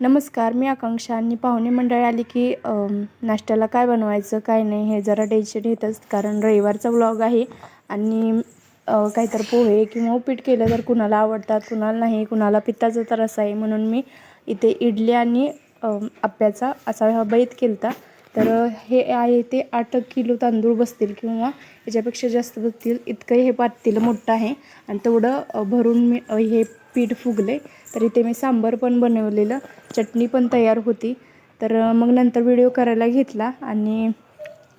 नमस्कार मी आकांक्षा आणि पाहुणे मंडळी आली की नाश्त्याला काय बनवायचं काय नाही हे जरा टेन्शन येतंच कारण रविवारचा व्लॉग आहे आणि काहीतर काहीतरी पोहे किंवा उपीट केलं तर कुणाला आवडतात कुणाला नाही कुणाला पित्ताचा त्रास आहे म्हणून मी इथे इडली आणि आप्याचा असा हा बैत केलता. तर हे आहे ते आठ किलो तांदूळ बसतील किंवा याच्यापेक्षा जास्त बसतील इतकं हे पातील मोठं आहे आणि तेवढं भरून मी हे पीठ फुगले तर इथे मी सांबार पण बनवलेलं. चटणी पण तयार होती. तर मग नंतर व्हिडिओ करायला घेतला आणि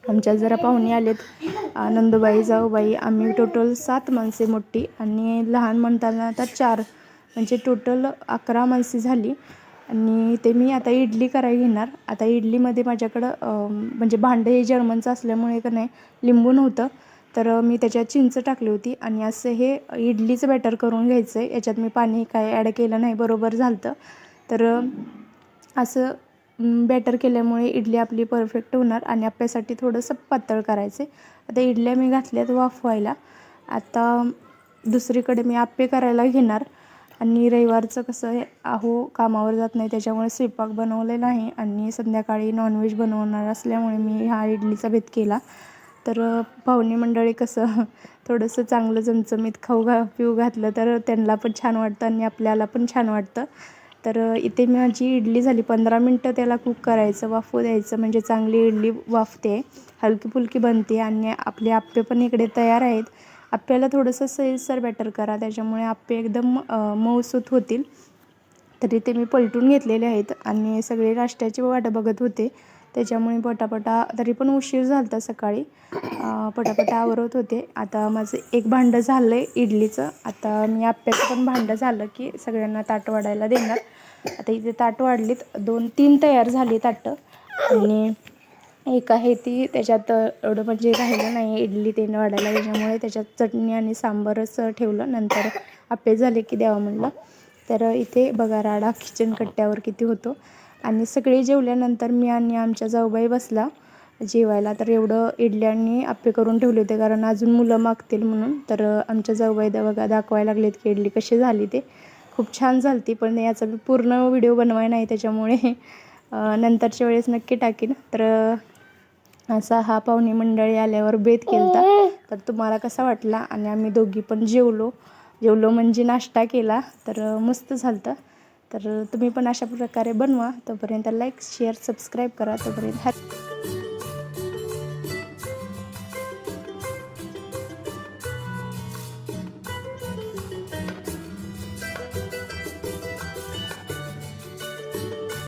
आमच्या जरा पाहुणे आलेत. अ, जाऊबाई आम्ही टोटल सात माणसे मोठी आणि लहान म्हणताना आता चार. म्हणजे टोटल अकरा माणसे झाली. आणि ते मी आता इडली करायला घेणार. आता इडलीमध्ये माझ्याकडं म्हणजे भांडं हे जर्मनचं असल्यामुळे का नाही लिंबू नव्हतं. तर मी त्याच्यात चिंच टाकली होती आणि असं हे इडलीचं बॅटर करून घ्यायचं आहे याच्यात मी पाणी काय ॲड केलं नाही बरोबर झालं तर असं बॅटर केल्यामुळे इडली आपली परफेक्ट होणार आणि आप्यासाठी थोडंसं पातळ करायचं आहे आता इडल्या मी घातल्यात वाफवायला. आता दुसरीकडे मी आप्पे करायला घेणार आणि रविवारचं कसं अहो कामावर जात नाही त्याच्यामुळे स्वयंपाक बनवलेला आहे आणि संध्याकाळी नॉनव्हेज बनवणार असल्यामुळे मी हा इडलीचा भेद केला. तर पाहुणे मंडळी कसं थोडंसं चांगलं चमचमीत खाऊ घा पिऊ घातलं तर त्यांना पण छान वाटतं आणि आपल्याला पण छान वाटतं. तर इथे इथे माझी इडली झाली. पंधरा मिनटं त्याला कुक करायचं वाफू द्यायचं. म्हणजे चांगली इडली वाफते हलकी फुलकी बनते आणि आपले आप्पे पण इकडे तयार आहेत. आप्प्याला थोडंसं सैलसर बॅटर करा. त्याच्यामुळे आप्पे एकदम मऊसूत होतील. तरी ते मी पलटून घेतलेले आहेत आणि सगळे नाश्त्याची वाट बघत होते. त्याच्यामुळे पटापटा तरी पण उशीर झाला होता सकाळी पटापटा आवरत होते. आता माझं एक भांडं झालं आहे इडलीचं. आता मी आप्याचं पण भांडं झालं की सगळ्यांना ताट वाढायला देणार. आता इथे ताट वाढलीत. दोन तीन तयार झाली ताटं. आणि एक आहे ती त्याच्यात एवढं म्हणजे राहिलं नाही. इडली ते वाढायला त्याच्यामुळे त्याच्यात चटणी आणि सांबारच ठेवलं. नंतर आप्पे झाले की द्यावं म्हणलं. तर इथे बघा राडा किचन कट्ट्यावर किती होतो. आणि सगळे जेवल्यानंतर मी आणि आमच्या जाऊबाई बसला. जेवायला तर एवढं इडल्यांनी आप्पे करून ठेवले होते कारण अजून मुलं मागतील म्हणून. तर आमच्या जाऊबाई बघा दाखवायला लागलेत की इडली कशी झाली ते. खूप छान झाली ती पण याचा मी पूर्ण व्हिडिओ बनवाय नाही त्याच्यामुळे. नंतरच्या वेळेस नक्की टाकीन. तर असा हा पाहुणे मंडळी आल्यावर बेत केलता. तर तुम्हाला कसा वाटला? आणि आम्ही दोघी पण जेवलो. जेवलो म्हणजे नाश्ता केला. तर मस्त झालं तर तुम्ही पण अशा प्रकारे बनवा. तोपर्यंत लाईक शेअर सबस्क्राईब करा. तोपर्यंत हॅप